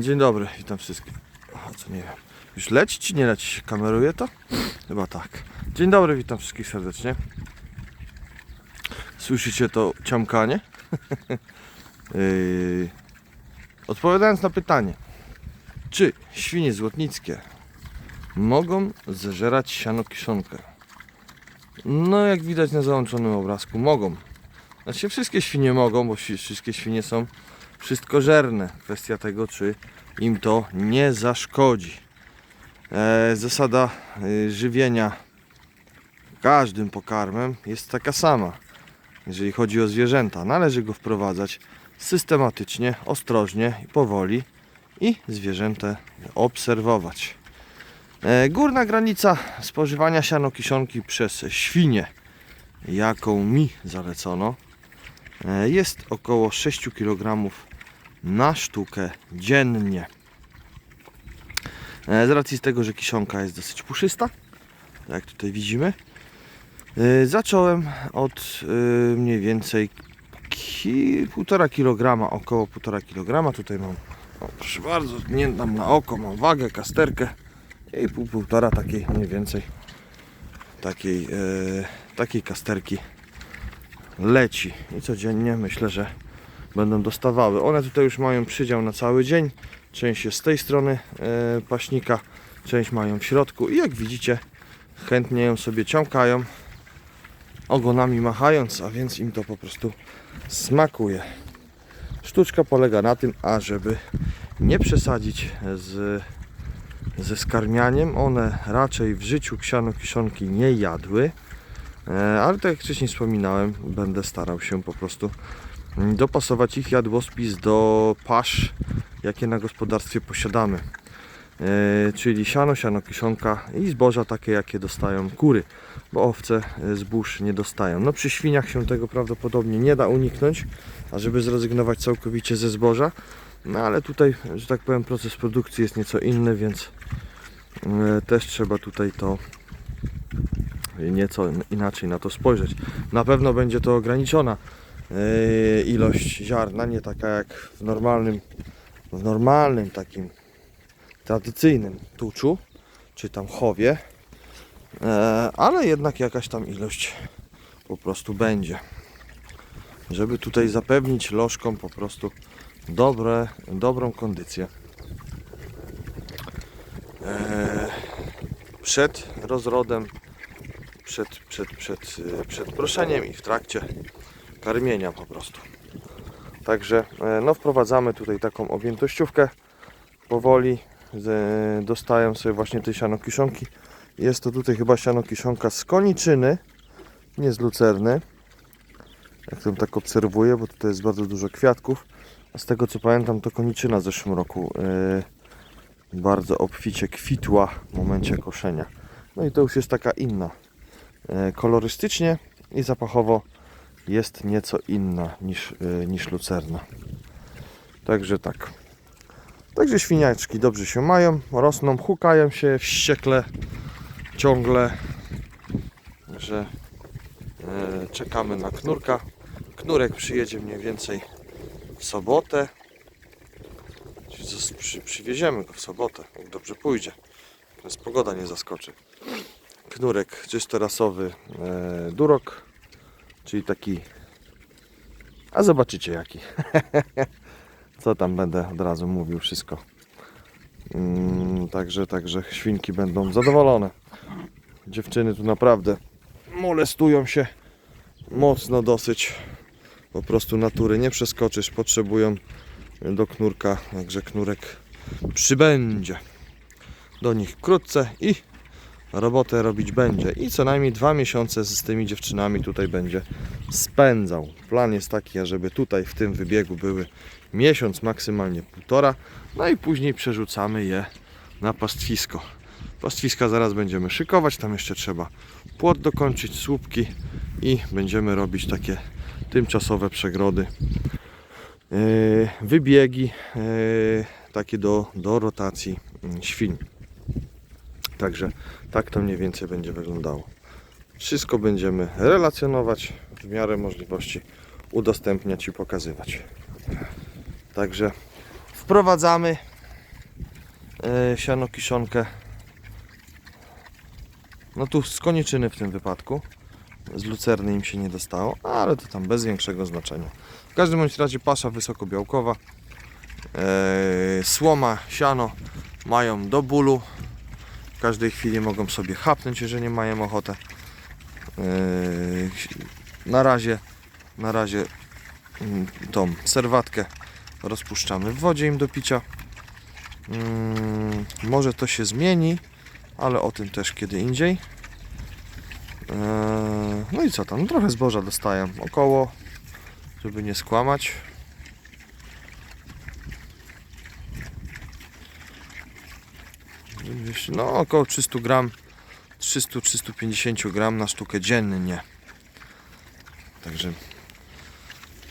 Dzień dobry, witam wszystkich. A co nie wiem. Już leci czy nie leci? Kameruje to? Chyba tak. Dzień dobry, witam wszystkich serdecznie. Słyszycie to ciamkanie? Yy, Odpowiadając na pytanie, czy świnie złotnickie mogą zeżerać siano kiszonkę? No, jak widać na załączonym obrazku, mogą. Znaczy, wszystkie świnie mogą, bo wszystkie świnie są wszystkożerne. Kwestia tego, czy im to nie zaszkodzi. E, zasada e, żywienia każdym pokarmem jest taka sama. Jeżeli chodzi o zwierzęta, należy go wprowadzać systematycznie, ostrożnie i powoli i zwierzętę obserwować. E, górna granica spożywania sianokiszonki przez świnie, jaką mi zalecono, e, jest około 6 kg na sztukę dziennie. E, Z racji tego, że kiszonka jest dosyć puszysta, tak jak tutaj widzimy, e, zacząłem od e, mniej więcej ki, 1,5 kg, około 1,5 kg. Tutaj mam, o, proszę bardzo, nie dam na oko, mam wagę, kasterkę i pół, półtora takiej mniej więcej takiej, takiej kasterki leci i codziennie myślę, że będą dostawały. One tutaj już mają przydział na cały dzień. Część jest z tej strony e, paśnika, część mają w środku i jak widzicie chętnie ją sobie ciąkają ogonami machając, a więc im to po prostu smakuje. Sztuczka polega na tym, ażeby nie przesadzić z, ze skarmianiem. One raczej w życiu ksiano kiszonki nie jadły, e, ale tak jak wcześniej wspominałem, będę starał się po prostu dopasować ich jadłospis do pasz, jakie na gospodarstwie posiadamy. E, czyli siano, siano kiszonka i zboża takie, jakie dostają kury, bo owce zbóż nie dostają. No przy świniach się tego prawdopodobnie nie da uniknąć, a żeby zrezygnować całkowicie ze zboża. No ale tutaj, że tak powiem, proces produkcji jest nieco inny, więc e, też trzeba tutaj to nieco inaczej na to spojrzeć. Na pewno będzie to ograniczona ilość ziarna, nie taka jak w normalnym, w normalnym takim tradycyjnym tuczu, czy tam chowie, e, ale jednak jakaś tam ilość po prostu będzie. Żeby tutaj zapewnić lożkom po prostu dobre, dobrą kondycję. E, przed rozrodem, przed, przed, przed, przed proszeniem i w trakcie karmienia po prostu. Także e, no, wprowadzamy tutaj taką objętościówkę powoli dostają sobie właśnie te siano kiszonki. Jest to tutaj chyba siano kiszonka z koniczyny, nie z lucerny. Jak to tak obserwuję, bo tutaj jest bardzo dużo kwiatków. A z tego co pamiętam, to koniczyna w zeszłym roku yy, bardzo obficie kwitła w momencie koszenia. No i to już jest taka inna. Yy, kolorystycznie i zapachowo jest nieco inna niż, yy, niż lucerna. Także tak. Także świniaczki dobrze się mają, rosną, hukają się wściekle ciągle, że e, czekamy na knurka. Knurek przyjedzie mniej więcej w sobotę. Przy, przywieziemy go w sobotę, jak dobrze pójdzie. Nas pogoda nie zaskoczy. Knurek czystorasowy e, durok, czyli taki. A zobaczycie jaki. Co tam będę od razu mówił wszystko. Mm, także, także świnki będą zadowolone. Dziewczyny tu naprawdę molestują się mocno dosyć. Po prostu natury nie przeskoczysz, potrzebują do knurka, także knurek przybędzie. Do nich wkrótce i robotę robić będzie. I co najmniej dwa miesiące z tymi dziewczynami tutaj będzie spędzał. Plan jest taki, ażeby tutaj w tym wybiegu były miesiąc, maksymalnie półtora, no i później przerzucamy je na pastwisko. Pastwiska zaraz będziemy szykować, tam jeszcze trzeba płot dokończyć, słupki i będziemy robić takie tymczasowe przegrody. Yy, wybiegi yy, takie do, do rotacji mm, świń. Także tak to mniej więcej będzie wyglądało. Wszystko będziemy relacjonować w miarę możliwości, udostępniać i pokazywać. Także wprowadzamy e, siano kiszonkę. No tu z koniczyny w tym wypadku. Z lucerny im się nie dostało, ale to tam bez większego znaczenia. W każdym bądź razie pasza wysokobiałkowa. E, słoma, siano mają do bólu. W każdej chwili mogą sobie chapnąć, jeżeli mają ochotę. E, na razie, na razie mm, tą serwatkę rozpuszczamy w wodzie im do picia. Mm, może to się zmieni, ale o tym też kiedy indziej. Eee, No i co tam? Trochę zboża dostaję około, żeby nie skłamać. No około 300 gram, 300-350 gram na sztukę dziennie. Także,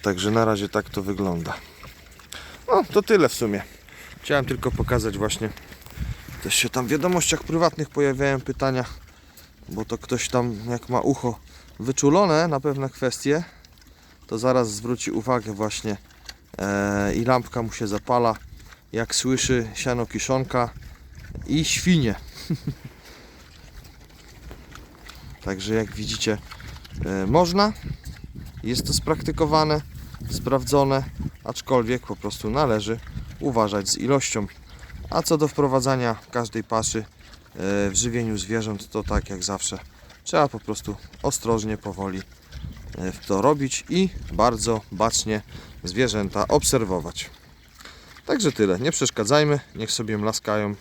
także na razie tak to wygląda. No to tyle w sumie. Chciałem tylko pokazać właśnie. Też się tam w wiadomościach prywatnych pojawiają pytania, bo to ktoś tam jak ma ucho wyczulone na pewne kwestie, to zaraz zwróci uwagę właśnie e, i lampka mu się zapala, jak słyszy siano kiszonka i świnie. Także jak widzicie e, można, jest to spraktykowane, sprawdzone, aczkolwiek po prostu należy uważać z ilością. A co do wprowadzania każdej paszy e, w żywieniu zwierząt, to tak jak zawsze trzeba po prostu ostrożnie, powoli e, w to robić i bardzo bacznie zwierzęta obserwować. Także tyle, nie przeszkadzajmy, niech sobie mlaskają.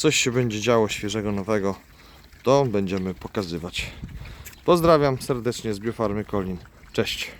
Coś się będzie działo świeżego, nowego, to będziemy pokazywać. Pozdrawiam serdecznie z Biofarmy Kolin. Cześć.